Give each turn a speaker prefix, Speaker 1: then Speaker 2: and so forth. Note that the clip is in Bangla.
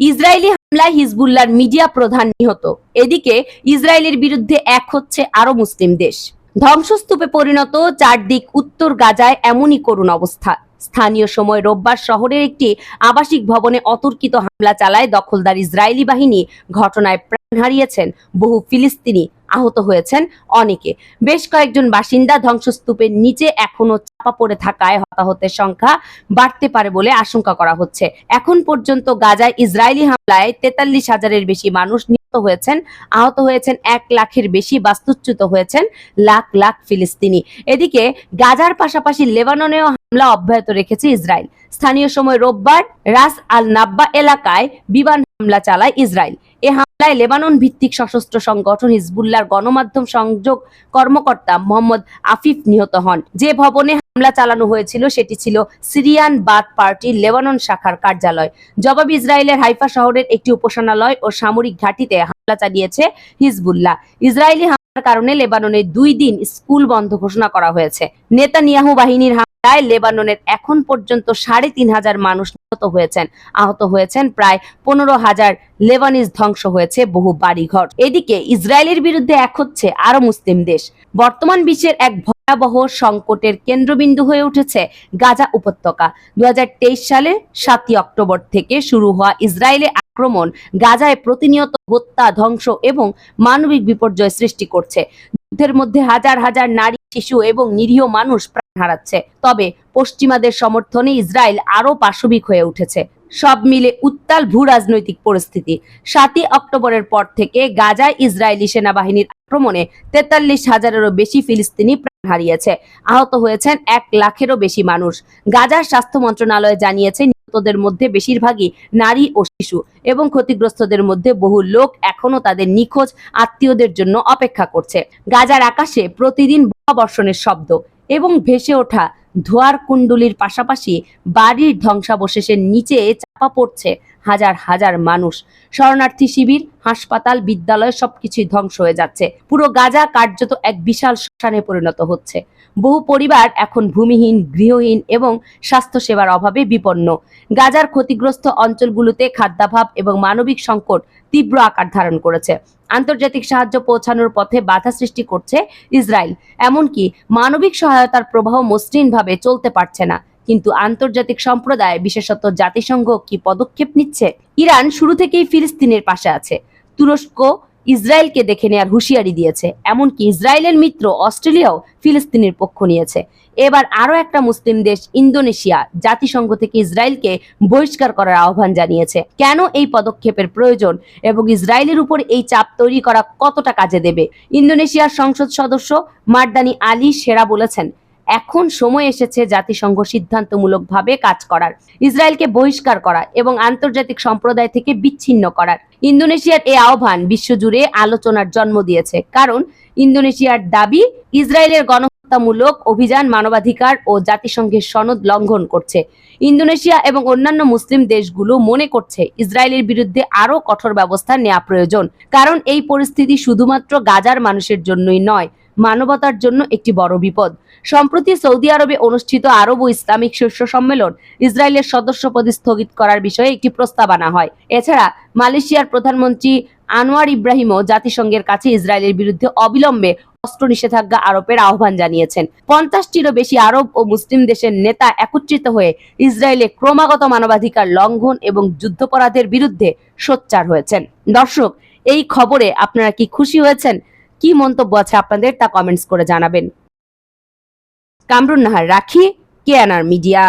Speaker 1: ইসরায়েলি হামলায় হিজবুল্লার মিডিয়া প্রধান নিহত। এদিকে ইসরায়েলের বিরুদ্ধে এক হচ্ছে আরও মুসলিম দেশ। ধ্বংসস্তূপে পরিণত চারদিক উত্তর গাজায় এমনই করুণ অবস্থা। স্থানীয় সময় রোববার শহরের একটি আবাসিক ভবনে অতর্কিত হামলা চালায় দখলদার ইসরায়েলি বাহিনী। ঘটনায় প্রাণ হারিয়েছেন বহু ফিলিস্তিনি আহত হয়েছেন অনেকে। বেশ কয়েকজন বাসিন্দা ধ্বংসস্তূপের নিচে এখনও চাপা পড়ে থাকায় হতাহতের সংখ্যা বাড়তে পারে বলে আশঙ্কা করা হচ্ছে। এখন পর্যন্ত গাজায় ইসরায়েলি হামলায় তেতাল্লিশ হাজারের বেশি মানুষ নিহত হয়েছেন, আহত হয়েছেন এক লাখের বেশি বাস্তুচ্যুত হয়েছেন লাখ লাখ ফিলিস্তিনি। এদিকে গাজার পাশাপাশি লেবাননেও হামলা অব্যাহত রেখেছে ইসরায়েল। স্থানীয় সময় রোববার রাস আল নাব্বা এলাকায় বিমান হামলা চালায় ইসরায়েল। এ হামলায় লেবানন ভিত্তিক সশস্ত্র সংগঠন হিজবুল্লাহর গণমাধ্যম সংযোগ কর্মকর্তা মোহাম্মদ আফিফ নিহত হন। যে ভবনে হামলা চালানো হয়েছিল, সেটি ছিল সিরিয়ান বাদ পার্টির লেবানন শাখার কার্যালয়। জবাব ইসরায়েলের হাইফা শহরের একটি উপাসনালয় ও সামরিক ঘাঁটিতে হামলা চালিয়েছে হিজবুল্লাহ। ইসরায়েলি হামলার কারণে লেবাননে দুই দিন স্কুল বন্ধ ঘোষণা করা হয়েছে। নেতানিয়াহু বাহিনীর হামলায় লেবাননের এখন পর্যন্ত সাড়ে তিন হাজার মানুষ নিহত হয়েছেন। আহত হয়েছেন প্রায় পনেরো হাজার লেবানিজ ধ্বংস হয়েছে বহু বাড়িঘর। এদিকে ইসরায়েলের বিরুদ্ধে এক হচ্ছে আরও মুসলিম দেশ। বর্তমান বিশ্বের এক ভয়াবহ সংকটের কেন্দ্রবিন্দু হয়ে উঠেছে গাজা উপত্যকা। দু হাজার তেইশ সালে সাতই অক্টোবর থেকে শুরু হওয়া ইসরায়েলের আক্রমণ গাজায় প্রতিনিয়ত হত্যা, ধ্বংস এবং মানবিক বিপর্যয় সৃষ্টি করছে। যুদ্ধের মধ্যে হাজার হাজার নারী শিশু এবং নিরীহ মানুষ প্রাণ হারাচ্ছে। তবে পশ্চিমাদের সমর্থনে ইসরায়েল আরও পাশবিক হয়ে উঠেছে। সব মিলে উত্তাল ভূ রাজনৈতিক পরিস্থিতি। সাতই অক্টোবরের পর থেকে গাজায় ইসরায়েলি সেনাবাহিনীর আক্রমণে তেতাল্লিশ হাজারেরও বেশি ফিলিস্তিনি প্রাণ হারিয়েছে। আহত হয়েছেন এক লাখেরও বেশি মানুষ। গাজার স্বাস্থ্য মন্ত্রণালয় জানিয়েছে নিহতদের মধ্যে বেশিরভাগই নারী ও শিশু এবং ক্ষতিগ্রস্তদের মধ্যে বহু লোক এখনও তাদের নিখোঁজ আত্মীয়দের জন্য অপেক্ষা করছে। গাজার আকাশে প্রতিদিন বর্ষণের শব্দ এবং ভেসে ওঠা ধোয়ার কুণ্ডুলির পাশাপাশি বাড়ির ধ্বংসাবশেষের নিচে চাপা পড়ছে হাজার হাজার মানুষ। শরণার্থী শিবির, হাসপাতাল, বিদ্যালয় সবকিছুই ধ্বংস হয়ে যাচ্ছে। পুরো গাজা কার্যত এক বিশাল শ্মশানে পরিণত হচ্ছে। বহু পরিবার এখন ভূমিহীন, গৃহহীন এবং স্বাস্থ্যসেবার অভাবে বিপন্ন। গাজার ক্ষতিগ্রস্ত অঞ্চলগুলোতে খাদ্যাভাব এবং মানবিক সংকট তীব্র আকার ধারণ করেছে। আন্তর্জাতিক সাহায্য পৌঁছানোর পথে বাধা সৃষ্টি করছে ইসরায়েল। এমনকি মানবিক সহায়তার প্রবাহ মসৃণভাবে চলতে পারছে না। কিন্তু আন্তর্জাতিক সম্প্রদায়, বিশেষত জাতিসংঘ কি পদক্ষেপ নিচ্ছে? ইরান শুরু থেকেই ফিলিস্তিনের পাশে আছে। তুরস্ক ইসরায়েলকে দেখে নেয়ার হুঁশিয়ারি দিয়েছে। এমনকি ইসরায়েলের মিত্র অস্ট্রেলিয়াও ফিলিস্তিনের পক্ষ নিয়েছে। এবার আরও একটা মুসলিম দেশ, ইন্দোনেশিয়া, জাতিসংঘ থেকে ইসরায়েলকে বহিষ্কার করার আহ্বান জানিয়েছে। কেন এই পদক্ষেপের প্রয়োজন এবং ইসরায়েলের উপর এই চাপ তৈরি করা কতটা কাজে দেবে? ইন্দোনেশিয়ার সংসদ সদস্য মার্দানি আলী সেরা বলেছেন এখন সময় এসেছে জাতিসংঘ সিদ্ধান্তমূলকভাবে কাজ করার, ইসরায়েলকে বহিষ্কার করা এবং আন্তর্জাতিক সম্প্রদায় থেকে বিচ্ছিন্ন করার। ইন্দোনেশিয়ার এই আহ্বান বিশ্বজুড়ে আলোচনার জন্ম দিয়েছে, কারণ ইন্দোনেশিয়ার দাবি ইসরায়েলের গণহত্যামূলক অভিযান মানবাধিকার ও জাতিসংঘের সনদ লঙ্ঘন করছে। ইন্দোনেশিয়া এবং অন্যান্য মুসলিম দেশগুলো মনে করছে ইসরায়েলের বিরুদ্ধে আরও কঠোর ব্যবস্থা নেওয়া প্রয়োজন, কারণ এই পরিস্থিতি শুধুমাত্র গাজার মানুষের জন্যই নয় মানবতার জন্য একটি বড় বিপদ। সম্প্রতি সৌদি আরবে অনুষ্ঠিত আরব ও ইসলামিক শীর্ষ সম্মেলন ইসরায়েলের সদস্যপদ স্থগিত করার বিষয়ে একটি প্রস্তাব আনা হয়। এছাড়া মালয়েশিয়ার প্রধানমন্ত্রী আনোয়ার ইব্রাহিমও জাতিসংঘের কাছে ইসরায়েলের বিরুদ্ধে অবিলম্বে অস্ত্র নিষেধাজ্ঞা আরোপের আহ্বান জানিয়েছেন। পঞ্চাশটিরও বেশি আরব ও মুসলিম দেশের নেতা একত্রিত হয়ে ইসরায়েলে ক্রমাগত মানবাধিকার লঙ্ঘন এবং যুদ্ধপরাধের বিরুদ্ধে সোচ্চার হয়েছেন। দর্শক, এই খবরে আপনারা কি খুশি হয়েছেন? কি মন্তব্য আছে আপনাদের তা কমেন্টস করে জানাবেন। কামরুন নাহার রাখি কেয়ানার মিডিয়া।